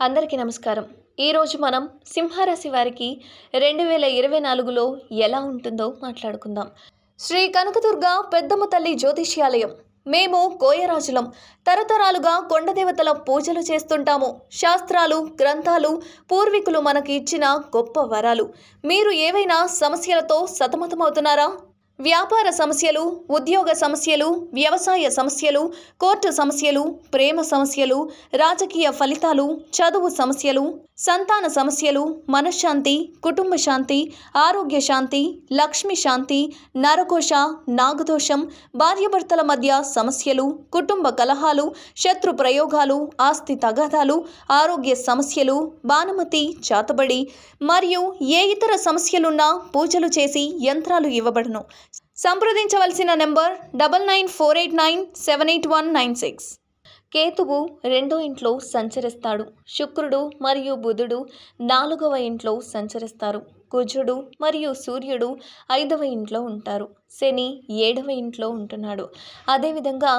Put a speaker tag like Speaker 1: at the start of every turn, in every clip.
Speaker 1: అందరికీ నమస్కారం. ఈరోజు మనం సింహరాశి వారికి రెండు వేల ఇరవై నాలుగులో ఎలా ఉంటుందో మాట్లాడుకుందాం. శ్రీ కనకదుర్గ పెద్దమ్మ తల్లి జ్యోతిష్యాలయం. మేము కోయరాజులం. తరతరాలుగా కొండదేవతల పూజలు చేస్తుంటాము. శాస్త్రాలు గ్రంథాలు పూర్వీకులు మనకి ఇచ్చిన గొప్ప వరాలు. మీరు ఏవైనా సమస్యలతో సతమతమవుతున్నారా? వ్యాపార సమస్యలు ఉద్యోగ సమస్యలు వ్యవసాయ సమస్యలు కోర్టు సమస్యలు ప్రేమ సమస్యలు రాజకీయ ఫలితాలు చదువు సమస్యలు సంతాన సమస్యలు మనశ్శాంతి కుటుంబ శాంతి ఆరోగ్య శాంతి లక్ష్మి శాంతి నరకోశ నాగదోషం భార్యాభర్తల మధ్య సమస్యలు కుటుంబ కలహాలు శత్రు ప్రయోగాలు ఆస్తి తగాదాలు ఆరోగ్య సమస్యలు బాణమతి చాతబడి మరియు ఏ ఇతర సమస్యలున్నా పూజలు చేసి యంత్రాలు ఇవ్వబడును. సంప్రదించవలసిన number double nine four eight nine seven eight one nine six. కేతువు రెండో ఇంట్లో సంచరిస్తాడు. శుక్రుడు మరియు బుధుడు నాలుగవ ఇంట్లో సంచరిస్తారు. కుజుడు మరియు సూర్యుడు ఐదవ ఇంట్లో ఉంటారు. శని ఏడవ ఇంట్లో ఉంటున్నాడు. అదేవిధంగా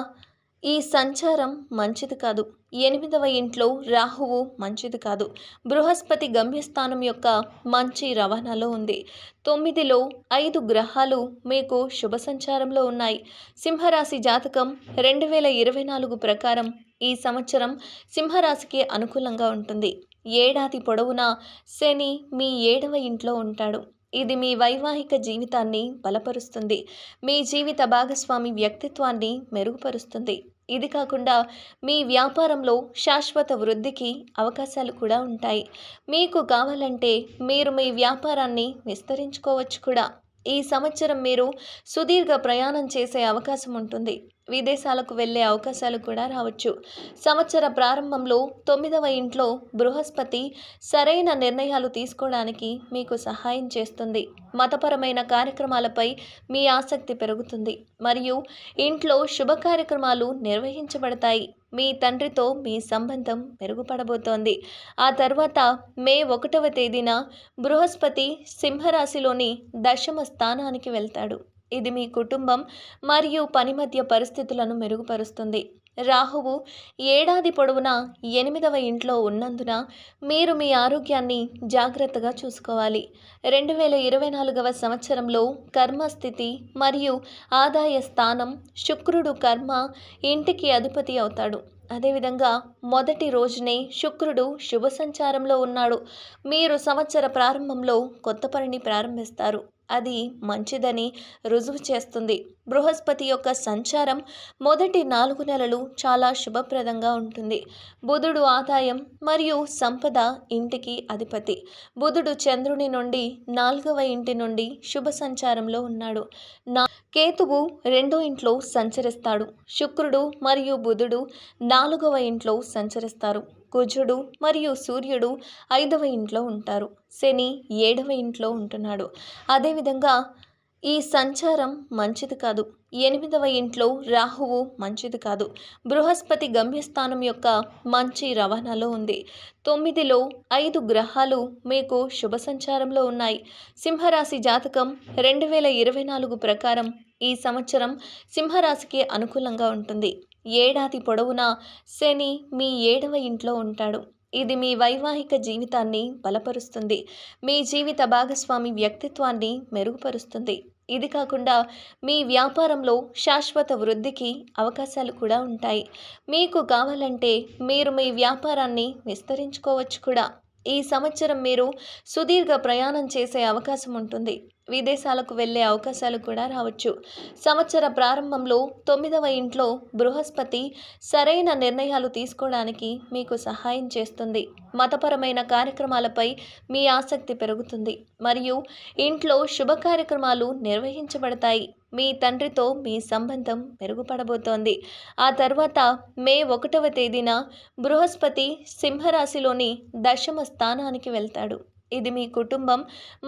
Speaker 1: ఈ సంచారం మంచిది కాదు. ఎనిమిదవ ఇంట్లో రాహువు మంచిది కాదు. బృహస్పతి గమ్యస్థానం యొక్క మంచి రవాణాలో ఉంది. తొమ్మిదిలో ఐదు గ్రహాలు మీకు శుభ సంచారంలో ఉన్నాయి. సింహరాశి జాతకం రెండు వేల ఇరవై నాలుగు ప్రకారం ఈ సంవత్సరం సింహరాశికి అనుకూలంగా ఉంటుంది. ఏడాది పొడవునా శని మీ ఏడవ ఇంట్లో ఉంటాడు. ఇది మీ వైవాహిక జీవితాన్ని బలపరుస్తుంది. మీ జీవిత భాగస్వామి వ్యక్తిత్వాన్ని మెరుగుపరుస్తుంది. ఇది కాకుండా మీ వ్యాపారంలో శాశ్వత వృద్ధికి అవకాశాలు కూడా ఉంటాయి. మీకు కావాలంటే మీరు మీ వ్యాపారాన్ని విస్తరించుకోవచ్చు కూడా. ఈ సంవత్సరం మీరు సుదీర్ఘ ప్రయాణం చేసే అవకాశం ఉంటుంది. విదేశాలకు వెళ్ళే అవకాశాలు కూడా రావచ్చు. సంవత్సర ప్రారంభంలో తొమ్మిదవ ఇంట్లో బృహస్పతి సరైన నిర్ణయాలు తీసుకోవడానికి మీకు సహాయం చేస్తుంది. మతపరమైన కార్యక్రమాలపై మీ ఆసక్తి పెరుగుతుంది. మరియు ఇంట్లో శుభ కార్యక్రమాలు నిర్వహించబడతాయి. మీ తండ్రితో మీ సంబంధం మెరుగుపడబోతోంది. ఆ తర్వాత మే ఒకటవ తేదీన బృహస్పతి సింహరాశిలోని దశమ స్థానానికి వెళ్తాడు. ఇది మీ కుటుంబం మరియు పని మధ్య పరిస్థితులను మెరుగుపరుస్తుంది. రాహువు ఏడాది పొడవునా ఎనిమిదవ ఇంట్లో ఉన్నందున మీరు మీ ఆరోగ్యాన్ని జాగ్రత్తగా చూసుకోవాలి. రెండు వేల ఇరవై నాలుగవ సంవత్సరంలో కర్మస్థితి మరియు ఆదాయ స్థానం శుక్రుడు కర్మ ఇంటికి అధిపతి అవుతాడు. అదేవిధంగా మొదటి రోజునే శుక్రుడు శుభ సంచారంలో ఉన్నాడు. మీరు సంవత్సర ప్రారంభంలో కొత్త పనిని ప్రారంభిస్తారు. అది మంచిదని రుజువు చేస్తుంది. బృహస్పతి యొక్క సంచారం మొదటి నాలుగు నెలలు చాలా శుభప్రదంగా ఉంటుంది. బుధుడు ఆదాయం మరియు సంపద ఇంటికి అధిపతి. బుధుడు చంద్రుని నుండి నాలుగవ ఇంటి నుండి శుభ సంచారంలో ఉన్నాడు. నా కేతువు రెండో ఇంట్లో సంచరిస్తాడు. శుక్రుడు మరియు బుధుడు నాలుగవ ఇంట్లో సంచరిస్తారు. కుజుడు మరియు సూర్యుడు ఐదవ ఇంట్లో ఉంటారు. శని ఏడవ ఇంట్లో ఉంటున్నాడు. అదేవిధంగా ఈ సంచారం మంచిది కాదు. ఎనిమిదవ ఇంట్లో రాహువు మంచిది కాదు. బృహస్పతి గమ్యస్థానం యొక్క మంచి రవాణాలో ఉంది. తొమ్మిదిలో ఐదు గ్రహాలు మీకు శుభ సంచారంలో ఉన్నాయి. సింహరాశి జాతకం రెండు వేల ఇరవై నాలుగు ప్రకారం ఈ సంవత్సరం సింహరాశికి అనుకూలంగా ఉంటుంది. ఏడాది పొడవునా శని మీ ఏడవ ఇంట్లో ఉంటాడు. ఇది మీ వైవాహిక జీవితాన్ని బలపరుస్తుంది. మీ జీవిత భాగస్వామి వ్యక్తిత్వాన్ని మెరుగుపరుస్తుంది. ఇది కాకుండా మీ వ్యాపారంలో శాశ్వత వృద్ధికి అవకాశాలు కూడా ఉంటాయి. మీకు కావాలంటే మీరు మీ వ్యాపారాన్ని విస్తరించుకోవచ్చు కూడా. ఈ సంవత్సరం మీరు సుదీర్ఘ ప్రయాణం చేసే అవకాశం ఉంటుంది. విదేశాలకు వెళ్ళే అవకాశాలు కూడా రావచ్చు. సంవత్సర ప్రారంభంలో తొమ్మిదవ ఇంట్లో బృహస్పతి సరైన నిర్ణయాలు తీసుకోవడానికి మీకు సహాయం చేస్తుంది. మతపరమైన కార్యక్రమాలపై మీ ఆసక్తి పెరుగుతుంది. మరియు ఇంట్లో శుభ కార్యక్రమాలు నిర్వహించబడతాయి. మీ తండ్రితో మీ సంబంధం మెరుగుపడబోతోంది. ఆ తర్వాత మే ఒకటవ తేదీన బృహస్పతి సింహరాశిలోని దశమ స్థానానికి వెళ్తాడు. ఇది మీ కుటుంబం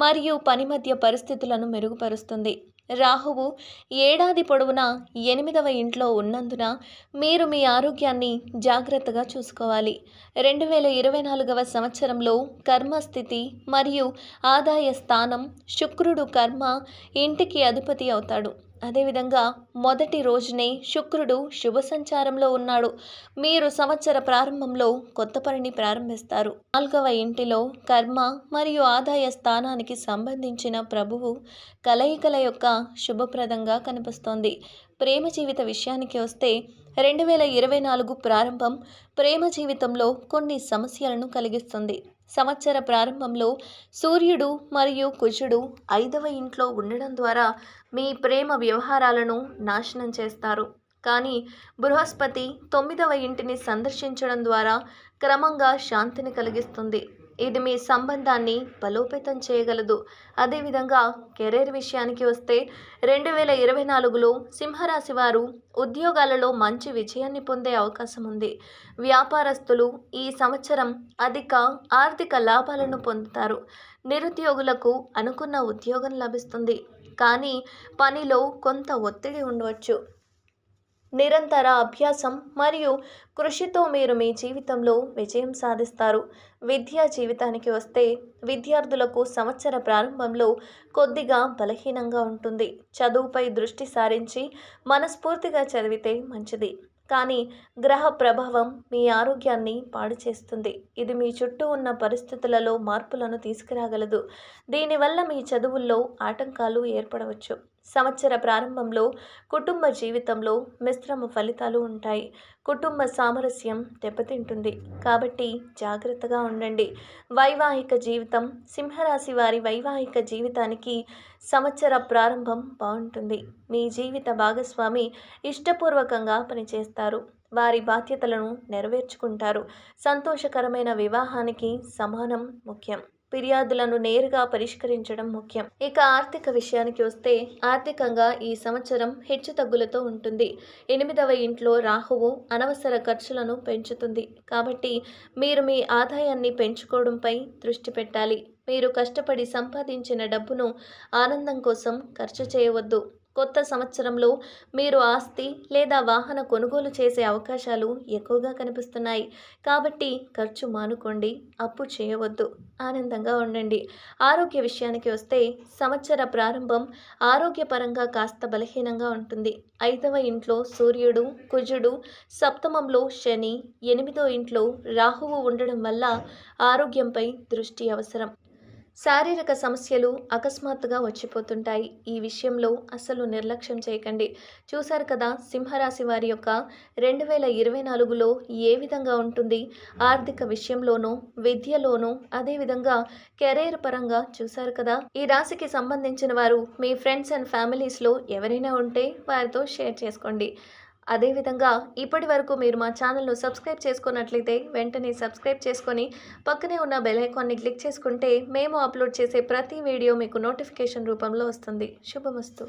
Speaker 1: మరియు పని మధ్య పరిస్థితులను మెరుగుపరుస్తుంది. రాహువు ఏడాది పొడవునా ఎనిమిదవ ఇంట్లో ఉన్నందున మీరు మీ ఆరోగ్యాన్ని జాగ్రత్తగా చూసుకోవాలి. రెండు వేల ఇరవై నాలుగవ సంవత్సరంలో కర్మస్థితి మరియు ఆదాయ స్థానం శుక్రుడు కర్మ ఇంటికి అధిపతి అవుతాడు. అదేవిధంగా మొదటి రోజునే శుక్రుడు శుభ సంచారంలో ఉన్నాడు. మీరు సంవత్సర ప్రారంభంలో కొత్త పనిని ప్రారంభిస్తారు. నాలుగవ ఇంటిలో కర్మ మరియు ఆదాయ స్థానానికి సంబంధించిన ప్రభువు కలయికల యొక్క శుభప్రదంగా కనిపిస్తోంది. ప్రేమ జీవిత విషయానికి వస్తే రెండు వేల ఇరవై నాలుగు ప్రారంభం ప్రేమ జీవితంలో కొన్ని సమస్యలను కలిగిస్తుంది. సంవత్సర ప్రారంభంలో సూర్యుడు మరియు కుజుడు ఐదవ ఇంట్లో ఉండడం ద్వారా మీ ప్రేమ వ్యవహారాలను నాశనం చేస్తారు. కానీ బృహస్పతి తొమ్మిదవ ఇంటిని సందర్శించడం ద్వారా క్రమంగా శాంతిని కలిగిస్తుంది. ఇది మీ సంబంధాన్ని బలోపేతం చేయగలదు. అదేవిధంగా కెరీర్ విషయానికి వస్తే రెండు వేల ఇరవై నాలుగులో సింహరాశి వారు ఉద్యోగాలలో మంచి విజయాన్ని పొందే అవకాశం ఉంది. వ్యాపారస్తులు ఈ సంవత్సరం అధిక ఆర్థిక లాభాలను పొందుతారు. నిరుద్యోగులకు అనుకున్న ఉద్యోగం లభిస్తుంది. కానీ పనిలో కొంత ఒత్తిడి ఉండవచ్చు. నిరంతర అభ్యాసం మరియు కృషితో మీరు మీ జీవితంలో విజయం సాధిస్తారు. విద్యా జీవితానికి వస్తే విద్యార్థులకు సంవత్సర ప్రారంభంలో కొద్దిగా బలహీనంగా ఉంటుంది. చదువుపై దృష్టి సారించి మనస్ఫూర్తిగా చదివితే మంచిది. కానీ గ్రహ ప్రభావం మీ ఆరోగ్యాన్ని పాడు చేస్తుంది. ఇది మీ చుట్టూ ఉన్న పరిస్థితులలో మార్పులను తీసుకురాగలదు. దీనివల్ల మీ చదువుల్లో ఆటంకాలు ఏర్పడవచ్చు. సంవత్సర ప్రారంభంలో కుటుంబ జీవితంలో మిశ్రమ ఫలితాలు ఉంటాయి. కుటుంబ సామరస్యం దెబ్బతింటుంది. కాబట్టి జాగ్రత్తగా ఉండండి. వైవాహిక జీవితం సింహరాశి వారి వైవాహిక జీవితానికి సంవత్సర ప్రారంభం బాగుంటుంది. మీ జీవిత భాగస్వామి ఇష్టపూర్వకంగా పనిచేస్తారు. వారి బాధ్యతలను నెరవేర్చుకుంటారు. సంతోషకరమైన వివాహానికి సమానం ముఖ్యం. ఫిర్యాదులను నేరుగా పరిష్కరించడం ముఖ్యం. ఇక ఆర్థిక విషయానికి వస్తే ఆర్థికంగా ఈ సంవత్సరం హెచ్చుతగ్గులతో ఉంటుంది. ఎనిమిదవ ఇంట్లో రాహువు అనవసర ఖర్చులను పెంచుతుంది. కాబట్టి మీరు మీ ఆదాయాన్ని పెంచుకోవడంపై దృష్టి పెట్టాలి. మీరు కష్టపడి సంపాదించిన డబ్బును ఆనందం కోసం ఖర్చు చేయవద్దు. కొత్త సంవత్సరంలో మీరు ఆస్తి లేదా వాహన కొనుగోలు చేసే అవకాశాలు ఎక్కువగా కనిపిస్తున్నాయి. కాబట్టి ఖర్చు మానుకోండి అప్పు చేయవద్దు. ఆనందంగా ఉండండి. ఆరోగ్య విషయానికి వస్తే సంవత్సర ప్రారంభం ఆరోగ్యపరంగా కాస్త బలహీనంగా ఉంటుంది. ఐదవ ఇంట్లో సూర్యుడు కుజుడు సప్తమంలో శని ఎనిమిదో ఇంట్లో రాహువు ఉండడం వల్ల ఆరోగ్యంపై దృష్టి అవసరం. శారీరక సమస్యలు అకస్మాత్తుగా వచ్చిపోతుంటాయి. ఈ విషయంలో అసలు నిర్లక్ష్యం చేయకండి. చూశారు కదా సింహరాశి వారి యొక్క రెండు వేల ఇరవై నాలుగులో ఏ విధంగా ఉంటుంది? ఆర్థిక విషయంలోనూ విద్యలోనూ అదేవిధంగా కెరీర్ పరంగా చూశారు కదా. ఈ రాశికి సంబంధించిన వారు మీ ఫ్రెండ్స్ అండ్ ఫ్యామిలీస్లో ఎవరైనా ఉంటే వారితో షేర్ చేసుకోండి. అదేవిధంగా ఇప్పటి వరకు మీరు మా ఛానల్ను సబ్స్క్రైబ్ చేసుకున్నట్లయితే వెంటనే సబ్స్క్రైబ్ చేసుకొని పక్కనే ఉన్న బెల్ ఐకాన్ని క్లిక్ చేసుకుంటే మేము అప్లోడ్ చేసే ప్రతి వీడియో మీకు నోటిఫికేషన్ రూపంలో వస్తుంది. శుభమస్తు.